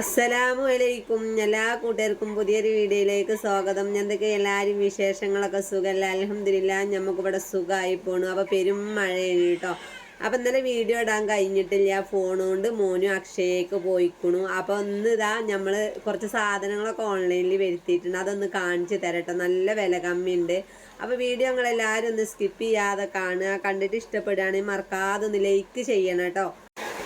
അസ്സലാമു അലൈക്കും എല്ലാ കൂട്ടുകാർക്കും പുതിയൊരു വീഡിയോയിലേക്ക് സ്വാഗതം. എന്തൊക്കെ എല്ലാവരും വിശേഷങ്ങളൊക്കെ സുഖമല്ല അലഹമില്ല നമുക്കിവിടെ സുഖമായി പോണു. അപ്പോൾ പെരും മഴയാണ് കേട്ടോ. അപ്പം ഇന്നലെ വീഡിയോ ഇടാൻ കഴിഞ്ഞിട്ടില്ല. ഫോൺ കൊണ്ട് മോനും അക്ഷയക്ക് പോയിക്കണു. അപ്പോൾ ഒന്ന് ഇതാ നമ്മൾ കുറച്ച് സാധനങ്ങളൊക്കെ ഓൺലൈനിൽ വരുത്തിയിട്ടുണ്ട്. അതൊന്ന് കാണിച്ച് തരട്ടെ. നല്ല വില കമ്മിയുണ്ട്. അപ്പോൾ വീഡിയോ നിങ്ങളെല്ലാവരും ഒന്ന് സ്കിപ്പ് ചെയ്യാതെ കാണുക. കണ്ടിട്ട് ഇഷ്ടപ്പെടുകയാണെങ്കിൽ മറക്കാതെ ഒന്ന് ലൈക്ക് ചെയ്യണം കേട്ടോ.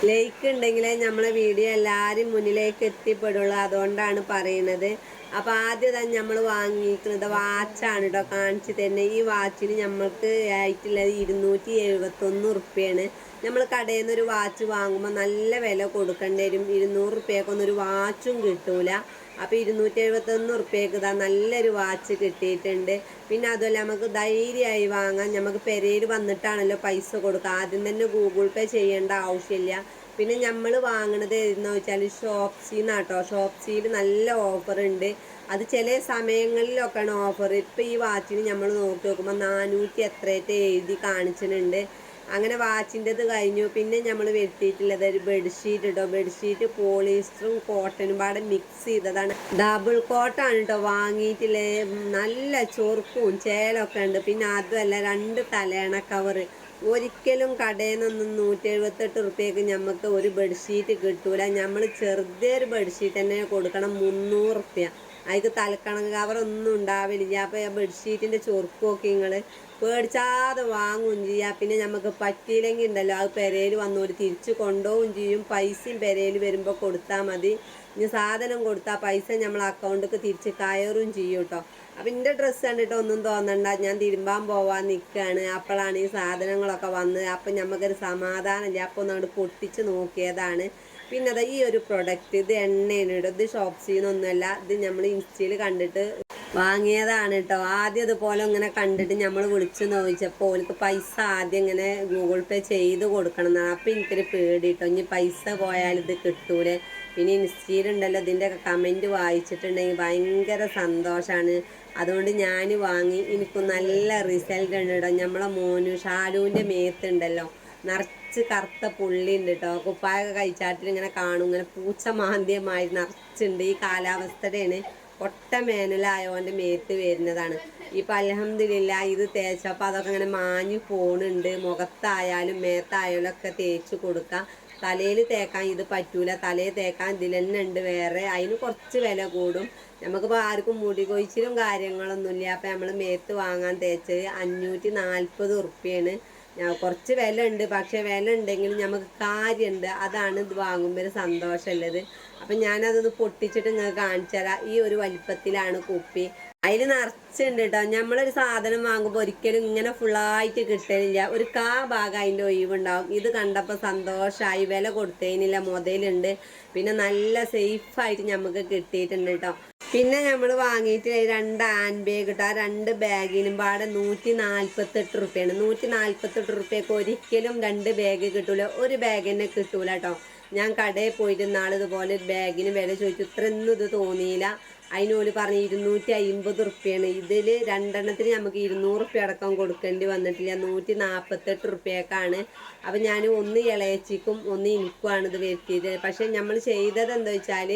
ലൈക്ക് ഉണ്ടെങ്കിലേ നമ്മളെ വീഡിയോ എല്ലാവരും മുന്നിലേക്ക് എത്തിപ്പെടുള്ളൂ. അതുകൊണ്ടാണ് പറയുന്നത്. അപ്പോൾ ആദ്യം തന്നെ നമ്മൾ വാങ്ങിക്കുന്നത് വാച്ചാണ് കേട്ടോ കാണിച്ചു തന്നെ ഈ വാച്ചിന് നമ്മൾക്ക് ആയിട്ടുള്ളത് ഇരുന്നൂറ്റി എഴുപത്തൊന്ന് ഉറുപ്പ്യാണ്. നമ്മൾ കടയിൽ നിന്ന് ഒരു വാച്ച് വാങ്ങുമ്പോൾ നല്ല വില കൊടുക്കേണ്ടി വരും. ഇരുന്നൂറ് റുപ്യക്കൊന്നും ഒരു വാച്ചും കിട്ടൂല. അപ്പോൾ ഇരുന്നൂറ്റി എഴുപത്തൊന്ന് റുപ്യക്ക് ഇതാ നല്ലൊരു വാച്ച് കിട്ടിയിട്ടുണ്ട്. പിന്നെ അതുപോലെ നമുക്ക് ധൈര്യമായി വാങ്ങാം നമുക്ക് പെരയിൽ വന്നിട്ടാണല്ലോ പൈസ കൊടുക്കുക. ആദ്യം തന്നെ ഗൂഗിൾ പേ ചെയ്യേണ്ട ആവശ്യമില്ല. പിന്നെ നമ്മൾ വാങ്ങണത് എന്ന് വെച്ചാൽ ഷോപ്സിന്നാട്ടോ. ഷോപ്സിയിൽ നല്ല ഓഫർ ഉണ്ട് അത് ചില സമയങ്ങളിലൊക്കെയാണ് ഓഫർ ഇപ്പം ഈ വാച്ചിന് നമ്മൾ നോക്കി നോക്കുമ്പോൾ നാനൂറ്റി എത്രയൊക്കെ എഴുതി കാണിച്ചിട്ടുണ്ട്. അങ്ങനെ വാച്ചിന്റെത് കഴിഞ്ഞു. പിന്നെ നമ്മൾ വരുത്തിയിട്ടുള്ളത് ഒരു ബെഡ്ഷീറ്റ് കേട്ടോ ബെഡ്ഷീറ്റ് പോളിസ്റ്ററും കോട്ടനും പാടെ മിക്സ് ചെയ്തതാണ്. ഡബിൾ കോട്ടാണ് കേട്ടോ വാങ്ങിയിട്ടില്ലേ നല്ല ചൊറുക്കും ചേലൊക്കെ ഉണ്ട്. പിന്നെ അതുമല്ല രണ്ട് തലേണ കവറ് ഒരിക്കലും കടയിൽ നിന്നും നൂറ്റി എഴുപത്തെട്ട് റുപ്യക്ക് നമുക്ക് ഒരു ബെഡ്ഷീറ്റ് കിട്ടൂല. നമ്മൾ ഒരു ബെഡ്ഷീറ്റ് തന്നെ കൊടുക്കണം മുന്നൂറ് റുപ്യ. അതിക്ക് തലക്കണ കവറൊന്നും ഉണ്ടാവില്ല. അപ്പോൾ ആ ബെഡ്ഷീറ്റിന്റെ ചൊറുക്കൊക്കെ നിങ്ങൾ പേടിച്ചാതെ വാങ്ങുകയും ചെയ്യുക പിന്നെ നമുക്ക് പറ്റിയില്ലെങ്കിൽ ഉണ്ടല്ലോ അത് പെരയിൽ വന്നോര് തിരിച്ച് കൊണ്ടുപോവുകയും ചെയ്യും. പൈസയും പെരയിൽ വരുമ്പോൾ കൊടുത്താൽ മതി. ഇനി സാധനം കൊടുത്താൽ പൈസ നമ്മൾ അക്കൗണ്ടിക്ക് തിരിച്ച് കയറും ചെയ്യും കേട്ടോ അപ്പം എന്റെ ഡ്രസ്സ് കണ്ടിട്ട് ഒന്നും തോന്നണ്ട. ഞാൻ തിരുമ്പാൻ പോവാൻ നിൽക്കുകയാണ് അപ്പോഴാണ് ഈ സാധനങ്ങളൊക്കെ വന്ന്. അപ്പം നമുക്കൊരു സമാധാനമില്ല അപ്പോൾ ഒന്ന് അങ്ങോട്ട് പൊട്ടിച്ച് നോക്കിയതാണ്. പിന്നെ അതാ ഈ ഒരു പ്രൊഡക്റ്റ് ഇത് എണ്ണയാണ് കേട്ടോ ഇത് ഷോപ്സിന്നൊന്നുമല്ല ഇത് നമ്മൾ ഇൻസ്റ്റയിൽ കണ്ടിട്ട് വാങ്ങിയതാണ് കേട്ടോ ആദ്യം അതുപോലെ ഇങ്ങനെ കണ്ടിട്ട് നമ്മൾ വിളിച്ചു നോക്കിച്ചപ്പോൾ എനിക്ക് പൈസ ആദ്യം ഇങ്ങനെ ഗൂഗിൾ പേ ചെയ്ത് കൊടുക്കണം എന്നാണ്. അപ്പം എനിക്കൊരു പേടി കേട്ടോ ഇനി പൈസ പോയാൽ ഇത് കിട്ടൂലേ? പിന്നെ ഇൻസ്റ്റയിലുണ്ടല്ലോ ഇതിന്റെ ഒക്കെ കമന്റ് വായിച്ചിട്ടുണ്ടെങ്കിൽ ഭയങ്കര സന്തോഷമാണ് അതുകൊണ്ട് ഞാൻ വാങ്ങി. എനിക്ക് നല്ല റിസൾട്ട് ഉണ്ട് കേട്ടോ. നമ്മളെ മോനു ഷാലുവിന്റെ മേത്തുണ്ടല്ലോ നിറച്ച് കറുത്ത പുള്ളി ഉണ്ട് കേട്ടോ. കുപ്പായൊക്കെ കഴിച്ചാട്ടിൽ ഇങ്ങനെ കാണും. ഇങ്ങനെ പൂച്ച മാന്ദ്യമായി നിറച്ചുണ്ട് ഈ കാലാവസ്ഥയുടെയാണ് ഒട്ട മേനലായോന്റെ മേത്ത് വരുന്നതാണ്. ഇപ്പം അലഹമില്ല ഇത് തേച്ചപ്പോൾ അതൊക്കെ ഇങ്ങനെ മാഞ്ഞു പോണുണ്ട്. മുഖത്തായാലും മേത്തായാലും ഒക്കെ തേച്ച് കൊടുക്കാം. തലയിൽ തേക്കാൻ ഇത് പറ്റൂല തലയിൽ തേക്കാൻ ഇതിൽ തന്നെ ഉണ്ട് വേറെ. അതിന് കുറച്ച് വില കൂടും. നമുക്കിപ്പോൾ ആർക്കും മുടി കൊഴിച്ചിലും കാര്യങ്ങളൊന്നുമില്ല അപ്പം നമ്മൾ മേത്ത് വാങ്ങാൻ തേച്ചത് അഞ്ഞൂറ്റി നാൽപ്പത് ഉറുപ്പ്യാണ് കുറച്ച് വില ഉണ്ട് പക്ഷേ വില ഉണ്ടെങ്കിൽ നമുക്ക് കാര്യമുണ്ട് അതാണ് ഇത് വാങ്ങുമ്പോൾ ഒരു സന്തോഷമുള്ളത് അപ്പം ഞാനതൊന്ന് പൊട്ടിച്ചിട്ട് നിങ്ങൾക്ക് കാണിച്ചു തരാം ഈ ഒരു വലിപ്പത്തിലാണ് കുപ്പി. അതിൽ നിറച്ചുണ്ട് കേട്ടോ നമ്മളൊരു സാധനം വാങ്ങുമ്പോൾ ഒരിക്കലും ഇങ്ങനെ ഫുള്ളായിട്ട് കിട്ടലില്ല. ഒരു കാ ഭാഗം അതിന്റെ ഒഴിവുണ്ടാവും. ഇത് കണ്ടപ്പോൾ സന്തോഷമായി വില കൊടുത്തതിനില്ല മുതലുണ്ട്. പിന്നെ നല്ല സേഫായിട്ട് നമുക്ക് കിട്ടിയിട്ടുണ്ട് കേട്ടോ പിന്നെ നമ്മൾ വാങ്ങിയിട്ട് രണ്ട് ഹാൻഡ് ബാഗ് കിട്ടും ആ രണ്ട് ബാഗിനും പാടെ നൂറ്റി നാൽപ്പത്തെട്ട് റുപ്യാണ്. നൂറ്റി നാൽപ്പത്തെട്ട് റുപ്യക്ക് ഒരിക്കലും രണ്ട് ബാഗ് കിട്ടൂല. ഒരു ബാഗ് തന്നെ കിട്ടൂല കേട്ടോ ഞാൻ കടയിൽ പോയിട്ട് നാളെ ഇതുപോലെ ഒരു ബാഗിന് വില ചോദിച്ചു. ഇത്രയൊന്നും ഇത് തോന്നിയില്ല. അതിനോട് പറഞ്ഞ് ഇരുന്നൂറ്റി അമ്പത് റുപ്യാണ്. ഇതിൽ രണ്ടെണ്ണത്തിന് നമുക്ക് ഇരുന്നൂറ് റുപ്യ അടക്കം കൊടുക്കേണ്ടി വന്നിട്ടില്ല. നൂറ്റി നാൽപ്പത്തെട്ട് റുപ്യക്കാണ്. അപ്പം ഞാൻ ഒന്ന് ഇളയച്ചിക്കും ഒന്ന് എനിക്കുമാണ് ഇത് വരുത്തിയത്. പക്ഷെ നമ്മൾ ചെയ്തത് എന്താ വെച്ചാൽ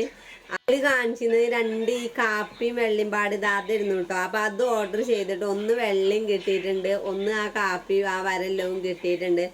അതിൽ കാണിച്ചിരുന്നത് രണ്ട് ഈ കാപ്പിയും വെള്ളിയും പാട് ഇത് അതിരുന്നു കേട്ടോ. അപ്പം അത് ഓർഡർ ചെയ്തിട്ട് ഒന്ന് വെള്ളയും കിട്ടിയിട്ടുണ്ട്. ഒന്ന് ആ കാപ്പിയും ആ വരല്ലവും കിട്ടിയിട്ടുണ്ട്.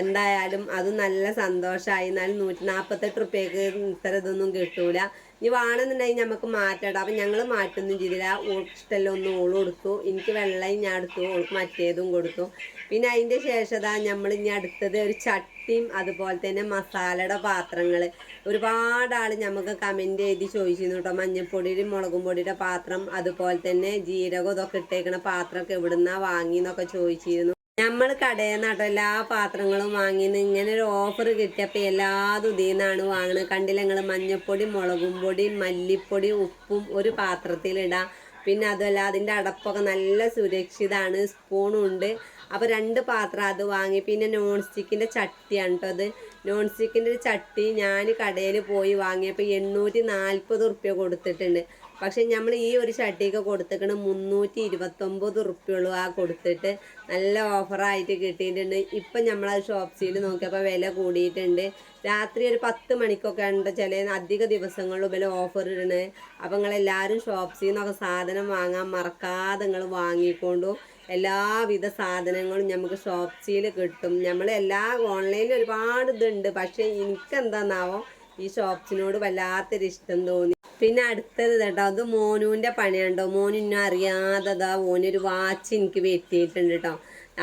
എന്തായാലും അത് നല്ല സന്തോഷമായി എന്നാലും നൂറ്റി നാൽപ്പത്തെട്ട് റുപ്യക്ക് ഇത്ര ഇതൊന്നും കിട്ടൂല. ഇനി വേണമെന്നുണ്ടെങ്കിൽ നമുക്ക് മാറ്റാം അപ്പം ഞങ്ങൾ മാറ്റൊന്നും ചെയ്തില്ല ഓൾക്ക് ഇഷ്ടമല്ല ഒന്ന് ഓൾ കൊടുത്തു. എനിക്ക് വെള്ളം ഞാൻ എടുത്തു. ഓൾക്ക് മറ്റേതും കൊടുത്തു. പിന്നെ അതിന്റെ ശേഷം നമ്മൾ ഇനി അടുത്തത് ഒരു ചട്ടിയും അതുപോലെ തന്നെ മസാലയുടെ പാത്രങ്ങൾ ഒരുപാട് ആൾ നമുക്ക് കമന്റ് എഴുതി ചോദിച്ചിരുന്നു കേട്ടോ. മഞ്ഞൾപ്പൊടിയുടെയും മുളകും പൊടിയുടെ പാത്രം അതുപോലെ തന്നെ ജീരകം ഇതൊക്കെ ഇട്ടേക്കണ പാത്രമൊക്കെ എവിടുന്നാണ് വാങ്ങി എന്നൊക്കെ ചോദിച്ചിരുന്നു. നമ്മൾ കടയിൽ നിന്നാട്ടോ എല്ലാ പാത്രങ്ങളും വാങ്ങിന്ന് ഇങ്ങനെ ഒരു ഓഫർ കിട്ടിയപ്പോൾ എല്ലാതും ഇതിൽ നിന്നാണ് വാങ്ങുന്നത് കണ്ടില്ല ഞങ്ങൾ മഞ്ഞൾപ്പൊടി മുളകും പൊടി മല്ലിപ്പൊടി ഉപ്പും ഒരു പാത്രത്തിലിടാം പിന്നെ അതുമല്ല അതിന്റെ അടപ്പൊക്കെ നല്ല സുരക്ഷിതമാണ് സ്പൂണും ഉണ്ട്. അപ്പോൾ രണ്ട് പാത്രം അത് വാങ്ങി. പിന്നെ നോൺ സ്റ്റിക്കിന്റെ ചട്ടിയാണ് കേട്ടോ അത്. നോൺ സ്റ്റിക്കിന്റെ ഒരു ചട്ടി ഞാൻ കടയിൽ പോയി വാങ്ങിയപ്പോൾ എണ്ണൂറ്റി നാൽപ്പത് ഉറുപ്പ്യ കൊടുത്തിട്ടുണ്ട്. പക്ഷെ നമ്മൾ ഈ ഒരു ചട്ടിയൊക്കെ കൊടുത്തേക്കണ മുന്നൂറ്റി ഇരുപത്തൊമ്പത് ഉറുപ്പ്യുള്ളൂ ആ കൊടുത്തിട്ട് നല്ല ഓഫറായിട്ട് കിട്ടിയിട്ടുണ്ട്. ഇപ്പം നമ്മൾ ഷോപ്സിയിൽ നോക്കിയപ്പോൾ വില കൂടിയിട്ടുണ്ട്. രാത്രി ഒരു പത്ത് മണിക്കൊക്കെ ഉണ്ട് ചില അധിക ദിവസങ്ങളിൽ വില ഓഫർ ഇടണേ അപ്പം നിങ്ങളെല്ലാവരും ഷോപ്സിൽ നിന്നൊക്കെ സാധനം വാങ്ങാൻ മറക്കാതെ നിങ്ങൾ വാങ്ങിക്കൊണ്ടു എല്ലാവിധ സാധനങ്ങളും നമുക്ക് ഷോപ്സിയിൽ കിട്ടും. നമ്മൾ എല്ലാ ഓൺലൈനിൽ ഒരുപാട് ഇതുണ്ട്. പക്ഷേ എനിക്കെന്താന്നാവോ ഈ ഷോപ്സിനോട് വല്ലാത്തൊരു ഇഷ്ടം തോന്നി. പിന്നെ അടുത്തത് കേട്ടോ അത് മോനുവിന്റെ പണിയുണ്ടോ? മോനിന്നും അറിയാതെ ഓനൊരു വാച്ച് എനിക്ക് വെറ്റിയിട്ടുണ്ട് കേട്ടോ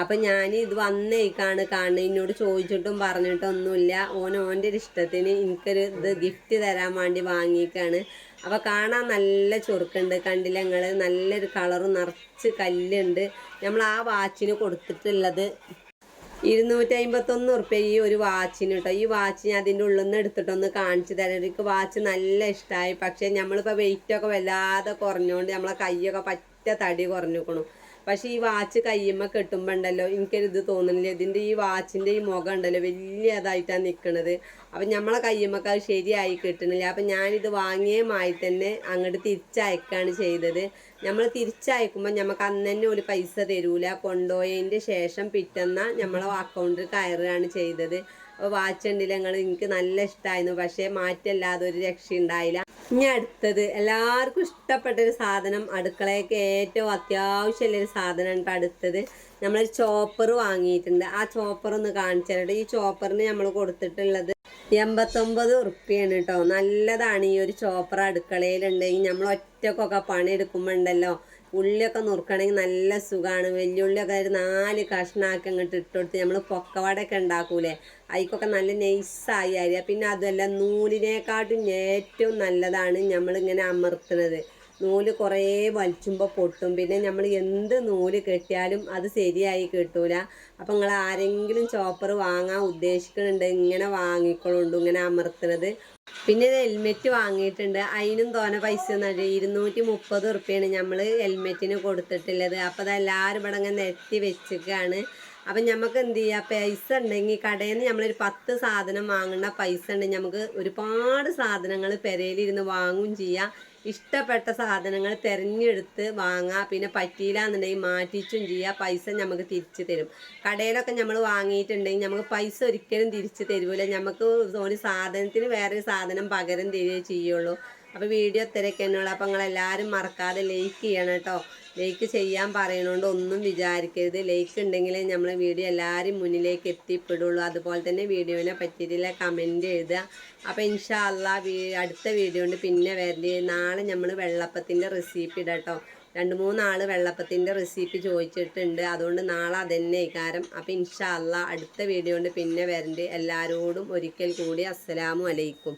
അപ്പം ഞാൻ ഇത് വന്നേക്കാണ് കാണുന്നത് എന്നോട് ചോദിച്ചിട്ടും പറഞ്ഞിട്ടൊന്നുമില്ല. ഓൻ ഓന്റെ ഒരു ഇഷ്ടത്തിന് എനിക്കൊരു ഇത് ഗിഫ്റ്റ് തരാൻ വേണ്ടി വാങ്ങിയേക്കാണ്. അപ്പോൾ കാണാൻ നല്ല ചൊറുക്കുണ്ട്. കണ്ടില്ല നിങ്ങൾ നല്ലൊരു കളറും നിറച്ച് കല്ലുണ്ട്. നമ്മൾ ആ വാച്ചിന് കൊടുത്തിട്ടുള്ളത് ഇരുന്നൂറ്റി അമ്പത്തൊന്ന് ഉറുപ്പ്യ ഈ ഒരു വാച്ചിന് കേട്ടോ ഈ വാച്ച് ഞാൻ അതിന്റെ ഉള്ളിൽ നിന്ന് എടുത്തിട്ടൊന്ന് കാണിച്ചു തരാം. എനിക്ക് വാച്ച് നല്ല ഇഷ്ടമായി പക്ഷേ നമ്മളിപ്പോൾ വെയിറ്റൊക്കെ വല്ലാതെ കുറഞ്ഞുകൊണ്ട് നമ്മളെ കൈയൊക്കെ പറ്റ തടി കുറഞ്ഞിക്കണു. പക്ഷേ ഈ വാച്ച് കയ്യുമ്മ കെട്ടുമ്പോണ്ടല്ലോ എനിക്കൊരിത് തോന്നുന്നില്ല. ഇതിന്റെ ഈ വാച്ചിന്റെ ഈ മുഖം ഉണ്ടല്ലോ വലിയ ഇതായിട്ടാണ് നിൽക്കുന്നത് അപ്പം നമ്മളെ കയ്യുമ്മക്ക് അത് ശരിയായി കിട്ടണില്ല. അപ്പം ഞാനിത് വാങ്ങിയമായി തന്നെ അങ്ങോട്ട് തിരിച്ചയക്കാണ് ചെയ്തത്. നമ്മൾ തിരിച്ചയക്കുമ്പോൾ നമുക്ക് അന്ന് തന്നെ ഒരു പൈസ തരൂല. കൊണ്ടുപോയതിന്റെ ശേഷം പിറ്റന്ന നമ്മളെ അക്കൗണ്ടിൽ കയറുകയാണ് ചെയ്തത്. അപ്പോൾ വാച്ച് ഉണ്ടെങ്കിൽ ഞങ്ങൾ എനിക്ക് നല്ല ഇഷ്ടമായിരുന്നു പക്ഷേ മാറ്റമല്ലാതെ ഒരു രക്ഷ ഉണ്ടായില്ല ഇനി അടുത്തത് എല്ലാവർക്കും ഇഷ്ടപ്പെട്ട ഒരു സാധനം. അടുക്കളയ്ക്ക് ഏറ്റവും അത്യാവശ്യമുള്ള ഒരു സാധനമാണ് ഇപ്പം അടുത്തത്. നമ്മളൊരു ചോപ്പർ വാങ്ങിയിട്ടുണ്ട്. ആ ചോപ്പർ ഒന്ന് കാണിച്ചു തരട്ടെ ഈ ചോപ്പറിന് നമ്മൾ കൊടുത്തിട്ടുള്ളത് എൺപത്തൊമ്പത് ഉറുപ്പ്യാണ് കേട്ടോ നല്ലതാണ് ഈ ഒരു ചോപ്പർ അടുക്കളയിലുണ്ടെങ്കിൽ. നമ്മൾ ഒറ്റക്കൊക്കെ പണിയെടുക്കുമ്പോൾ ഉണ്ടല്ലോ. ഉള്ളിയൊക്കെ നുറുക്കണമെങ്കിൽ നല്ല സുഖമാണ് വെല്ലുള്ളിയൊക്കെ ഒരു നാല് കഷ്ണാക്കി അങ്ങോട്ട് ഇട്ടുകൊടുത്ത് നമ്മൾ പൊക്കവടയൊക്കെ ഉണ്ടാക്കൂലേ? അതിക്കൊക്കെ നല്ല നൈസായി അരിയ. പിന്നെ അതുമല്ല നൂലിനേക്കാട്ടും ഏറ്റവും നല്ലതാണ് നമ്മളിങ്ങനെ അമർത്തുന്നത്. നൂൽ കുറേ വലിച്ചുമ്പോൾ പൊട്ടും. പിന്നെ നമ്മൾ എന്ത് നൂൽ കെട്ടിയാലും അത് ശരിയായി കിട്ടൂല. അപ്പം നിങ്ങൾ ആരെങ്കിലും ചോപ്പർ വാങ്ങാൻ ഉദ്ദേശിക്കുന്നുണ്ട് ഇങ്ങനെ വാങ്ങിക്കൊള്ളുണ്ട് ഇങ്ങനെ അമർത്തുന്നത്. പിന്നെ ഹെൽമെറ്റ് വാങ്ങിയിട്ടുണ്ട്. അതിനും തോന പൈസ ഒന്നും ഇരുന്നൂറ്റി മുപ്പത് ഉറുപ്പ്യാണ് നമ്മൾ ഹെൽമെറ്റിന് കൊടുത്തിട്ടുള്ളത്. അപ്പോൾ അത് എല്ലാവരും ഇവിടെ ഇങ്ങനെ നിരത്തി വെച്ചിട്ടാണ് അപ്പം നമുക്ക് എന്ത് ചെയ്യുക പൈസ ഉണ്ടെങ്കിൽ കടയിൽ നിന്ന് നമ്മളൊരു പത്ത് സാധനം വാങ്ങുന്ന പൈസ ഉണ്ടെങ്കിൽ നമുക്ക് ഒരുപാട് സാധനങ്ങൾ പെരയിലിരുന്ന് വാങ്ങും ചെയ്യാം. ഇഷ്ടപ്പെട്ട സാധനങ്ങൾ തിരഞ്ഞെടുത്ത് വാങ്ങാം പിന്നെ പറ്റിയില്ല എന്നുണ്ടെങ്കിൽ മാറ്റിച്ചും ചെയ്യാം പൈസ നമുക്ക് തിരിച്ചു തരും. കടയിലൊക്കെ നമ്മൾ വാങ്ങിയിട്ടുണ്ടെങ്കിൽ നമുക്ക് പൈസ ഒരിക്കലും തിരിച്ചു തരൂല. നമുക്ക് ഒരു സാധനത്തിന് വേറൊരു സാധനം പകരം തരികയേ ചെയ്യുള്ളൂ. അപ്പോൾ വീഡിയോ ഇത്രയൊക്കെയാണുള്ളൂ അപ്പോൾ നിങ്ങളെല്ലാവരും മറക്കാതെ ലൈക്ക് ചെയ്യണം കേട്ടോ. ലൈക്ക് ചെയ്യാൻ പറയണോണ്ട് ഒന്നും വിചാരിക്കരുത്. ലൈക്ക് ഉണ്ടെങ്കിലേ നമ്മളെ വീഡിയോ എല്ലാവരും മുന്നിലേക്ക് എത്തിപ്പെടുള്ളൂ. അതുപോലെ തന്നെ വീഡിയോനെ പറ്റിയിട്ടുള്ള കമന്റ് എഴുതുക. അപ്പോൾ ഇൻഷാല്ല അടുത്ത വീഡിയോ കൊണ്ട് പിന്നെ വരൽ. നാളെ നമ്മൾ വെള്ളപ്പത്തിന്റെ റെസിപ്പി ഇടട്ടോ രണ്ട് മൂന്നാൾ വെള്ളപ്പത്തിന്റെ റെസിപ്പി ചോദിച്ചിട്ടുണ്ട്. അതുകൊണ്ട് നാളെ അതന്നെ ഇക്കാരം അപ്പോൾ ഇൻഷാല്ല അടുത്ത വീഡിയോ കൊണ്ട് പിന്നെ വരണ്ട് എല്ലാവരോടും ഒരിക്കൽ കൂടി അസ്സലാമു അലൈക്കും.